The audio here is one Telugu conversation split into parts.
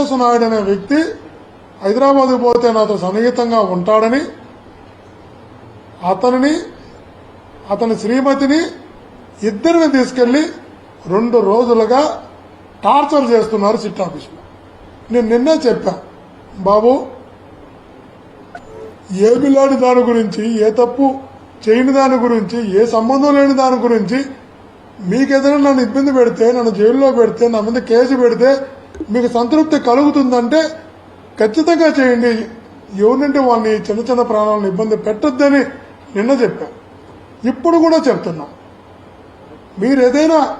వెంకటేశ్వర నాయుడు అనే వ్యక్తి హైదరాబాద్ పోతే నాతో సన్నిహితంగా ఉంటాడని అతనిని అతని శ్రీమతిని ఇద్దరిని తీసుకెళ్ళి రెండు రోజులుగా టార్చర్ చేస్తున్నారు సిట్ ఆఫీసులో. నేను నిన్నే చెప్పా బాబు ఏమి లేని దాని గురించి ఏ తప్పు చేయని దాని గురించి ఏ సంబంధం లేని దాని గురించి మీకు నన్ను ఇబ్బంది పెడితే నన్ను జైల్లో పెడితే నా మీద కేసు పెడితే మీకు సంతృప్తి కలుగుతుందంటే ఖచ్చితంగా చేయండి. ఎవరినంటే వాళ్ళని చిన్న చిన్న ప్రాణాలను ఇబ్బంది పెట్టొద్దని నిన్న చెప్పాను ఇప్పుడు కూడా చెప్తున్నాం. మీరు ఏదైనా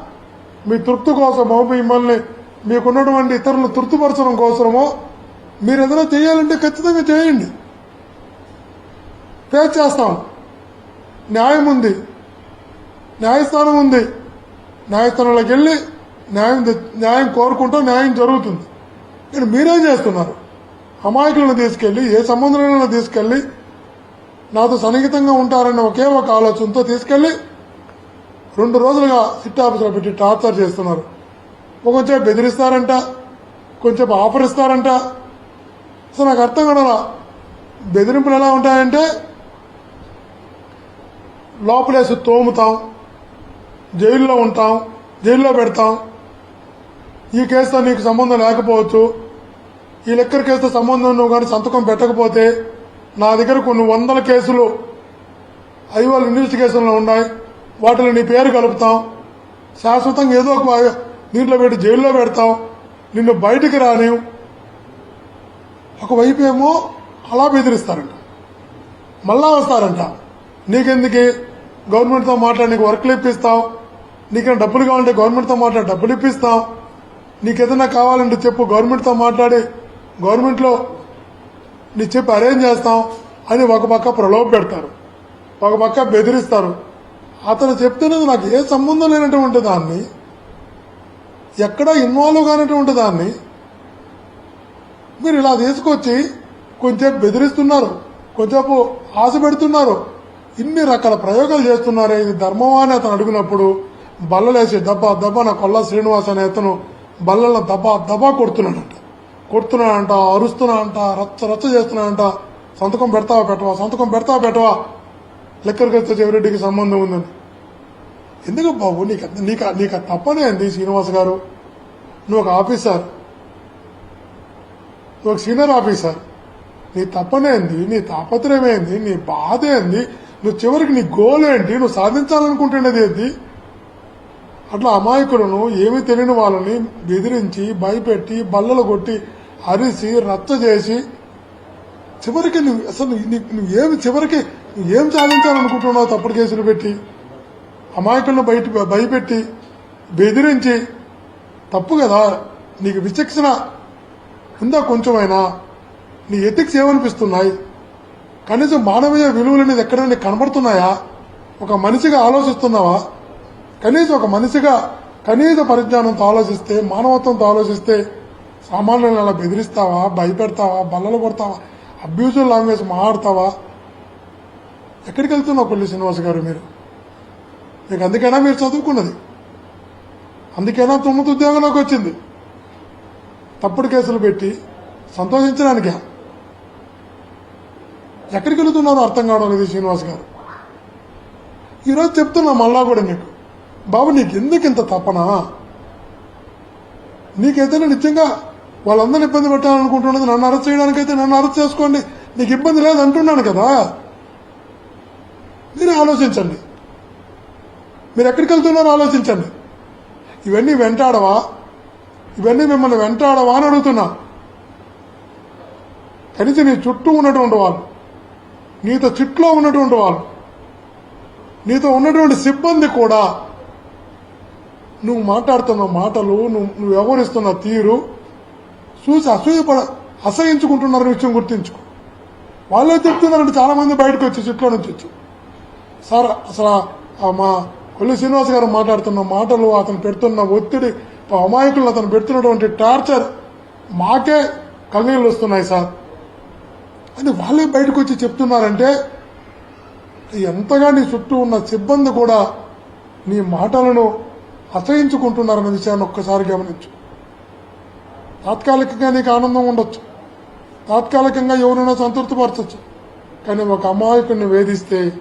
మీ తృప్తి కోసమో మిమ్మల్ని మీకున్నటువంటి ఇతరులు తృప్తిపరచడం కోసమో మీరు ఏదైనా చేయాలంటే ఖచ్చితంగా చేయండి. ఫేస్ చేస్తాం. న్యాయం ఉంది. న్యాయస్థానం ఉంది. న్యాయస్థానంలోకి వెళ్ళి న్యాయం న్యాయం కోరుకుంటూ న్యాయం జరుగుతుంది. కానీ మీరేం చేస్తున్నారు. అమాయకులను తీసుకెళ్ళి ఏ సంబంధంలో తీసుకెళ్ళి నాతో సన్నిహితంగా ఉంటారన్న ఒకే ఒక ఆలోచనతో తీసుకెళ్ళి రెండు రోజులుగా సిట్ ఆఫీసులో పెట్టి టార్చర్ చేస్తున్నారు. కొంచెం బెదిరిస్తారంట కొంచెం ఆఫర్ ఇస్తారంట. అసలు నాకు అర్థం కదా బెదిరింపులు ఎలా ఉంటాయంటే లోపలేసి తోముతాం జైల్లో ఉంటాం జైల్లో పెడతాం ఈ కేసుతో నీకు సంబంధం లేకపోవచ్చు. ఈ లెక్కర్ కేసుతో సంబంధం నువ్వు కానీ సంతకం పెట్టకపోతే నా దగ్గర కొన్ని వందల కేసులు ఐవాల్ ఇన్వెస్టిగేషన్లో ఉన్నాయి. వాటిలో నీ పేరు కలుపుతాం. శాశ్వతంగా ఏదో ఒక దీంట్లో పెట్టి జైల్లో పెడతాం. నిన్ను బయటికి రానివ్వు ఒకవైపు ఏమో అలా బెదిరిస్తారంట. మళ్ళా వస్తారంట. నీకెందుకు? గవర్నమెంట్తో మాట్లాడి నీకు వర్క్లు ఇప్పిస్తాం నీకేమైనా డబ్బులు కావాలంటే గవర్నమెంట్తో మాట్లాడి డబ్బులు ఇప్పిస్తాం. నీకేదైనా కావాలంటే చెప్పు గవర్నమెంట్తో మాట్లాడి. గవర్నమెంట్లో నీ చెప్పి అరేంజ్ చేస్తాం అని ఒక పక్క ప్రలోభ పెడతారు. ఒక పక్క బెదిరిస్తారు. అతను చెప్తున్నది నాకు ఏ సంబంధం లేనటువంటి దాన్ని ఎక్కడా ఇన్వాల్వ్ కానటువంటి దాన్ని మీరు ఇలా తీసుకొచ్చి కొంచెం బెదిరిస్తున్నారు కొంచెంసేపు ఆశ పెడుతున్నారు. ఇన్ని రకాల ప్రయోగాలు చేస్తున్నారే ఇది ధర్మమా అని అతను అడిగినప్పుడు బల్లలేసి దెబ్బ దబ్బా నా కొల్ల శ్రీనివాస్ అనే అతను బల్లలను దబా దబా కొడుతున్నానంట. కొడుతున్నానంట అరుస్తున్నానంట రచ్చ రచ్చ చేస్తున్నానంట. సంతకం పెడతావా పెట్టవా? సంతకం పెడతావా పెట్టవా? లెక్కర్ కస్తే చెవిరెడ్డికి సంబంధం ఉందని. ఎందుకు బాబు? నీకు నీకు నీకు తప్పనే అంది శ్రీనివాస్ గారు. నువ్వు ఒక ఆఫీసర్. నువ్వు ఒక సీనియర్ ఆఫీసర్. నీ తప్పనేంది నీ తాపత్రయం ఏంది నీ బాధ ఏంది నువ్వు చివరికి నీ గోల్ ఏంటి? నువ్వు సాధించాలనుకుంటున్నది ఏంటి అట్లా అమాయకులను ఏమీ తెలియని వాళ్ళని బెదిరించి భయపెట్టి బల్లలు కొట్టి అరిసి రచ్చ చేసి చివరికి నువ్వు అసలు నువ్వు ఏమి చివరికి నువ్వు ఏం సాధించాలనుకుంటున్నావు తప్పుడు కేసులు పెట్టి? అమాయకులను బయట భయపెట్టి బెదిరించి తప్పు కదా? నీకు విచక్షణ ఉందా కొంచెమైనా? నీ ఎథిక్స్ ఏమనిపిస్తున్నాయి? కనీసం మానవీయ విలువలు అనేది ఎక్కడైనా కనబడుతున్నాయా? ఒక మనిషిగా ఆలోచిస్తున్నావా? కనీసం ఒక మనిషిగా కనీస పరిజ్ఞానంతో ఆలోచిస్తే మానవత్వంతో ఆలోచిస్తే సామాన్యులను అలా బెదిరిస్తావా భయపెడతావా బల్లలు కొడతావా అబ్యూజివ్ లాంగ్వేజ్ మాట్లాడతావా? ఎక్కడికి వెళ్తున్నావు కొల్లి శ్రీనివాస్ గారు మీరు? మీకు అందుకైనా మీరు చదువుకున్నది. అందుకైనా తొమ్మిది ఉద్యోగంలోకి వచ్చింది. తప్పుడు కేసులు పెట్టి సంతోషించడానికే? ఎక్కడికి వెళుతున్నారో అర్థం కావడం లేదు శ్రీనివాస్ గారు. ఈరోజు చెప్తున్నా మళ్ళా కూడా మీకు బాబు నీకు ఎందుకు ఇంత తపన? నీకైతేనే నిజంగా వాళ్ళందరిని ఇబ్బంది పెట్టాలనుకుంటున్నది నన్ను అరెస్ట్ చేయడానికైతే నన్ను అరెస్ట్ చేసుకోండి. నీకు ఇబ్బంది లేదు అంటున్నాను కదా. మీరు ఆలోచించండి. మీరు ఎక్కడికి వెళ్తున్నారో ఆలోచించండి. ఇవన్నీ వెంటాడవా? ఇవన్నీ మిమ్మల్ని వెంటాడవా అని అడుగుతున్నా. కనీసం నీ చుట్టూ ఉన్నటువంటి వాళ్ళు నీతో చిట్లో ఉన్నటువంటి వాళ్ళు నీతో ఉన్నటువంటి సిబ్బంది కూడా నువ్వు మాట్లాడుతున్న మాటలు నువ్వు నువ్వు వ్యవహరిస్తున్న తీరు చూసి అసూయపడ అసహించుకుంటున్నారు విషయం గుర్తించుకో. వాళ్ళే చెప్తున్నారంటే చాలా మంది బయటకు వచ్చి చెట్లో నుంచి వచ్చి. సార్ అసలు మా కొల్లి శ్రీనివాస్ గారు మాట్లాడుతున్న మాటలు అతను పెడుతున్న ఒత్తిడి అమాయకులు అతను పెడుతున్నటువంటి టార్చర్ మాకే కన్నీళ్ళు వస్తున్నాయి సార్. అని వాళ్ళే బయటకు వచ్చి చెప్తున్నారంటే ఎంతగా నీ చుట్టూ ఉన్న సిబ్బంది కూడా నీ మాటలను అసహించుకుంటున్నారన్న విషయాన్ని ఒక్కసారి గమనించు. తాత్కాలికంగా నీకు ఆనందం ఉండొచ్చు. తాత్కాలికంగా ఎవరైనా సంతృప్తిపరచచ్చు. కానీ ఒక అమాయకుడిని వేధిస్తే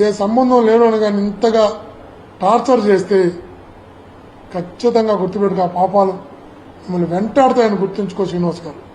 ఏ సంబంధం లేని కానీ ఇంతగా టార్చర్ చేస్తే ఖచ్చితంగా గుర్తుపెట్టుకు ఆ పాపాలు. మిమ్మల్ని వెంటాడుతాయని గుర్తుంచుకో శ్రీనివాస్ గారు.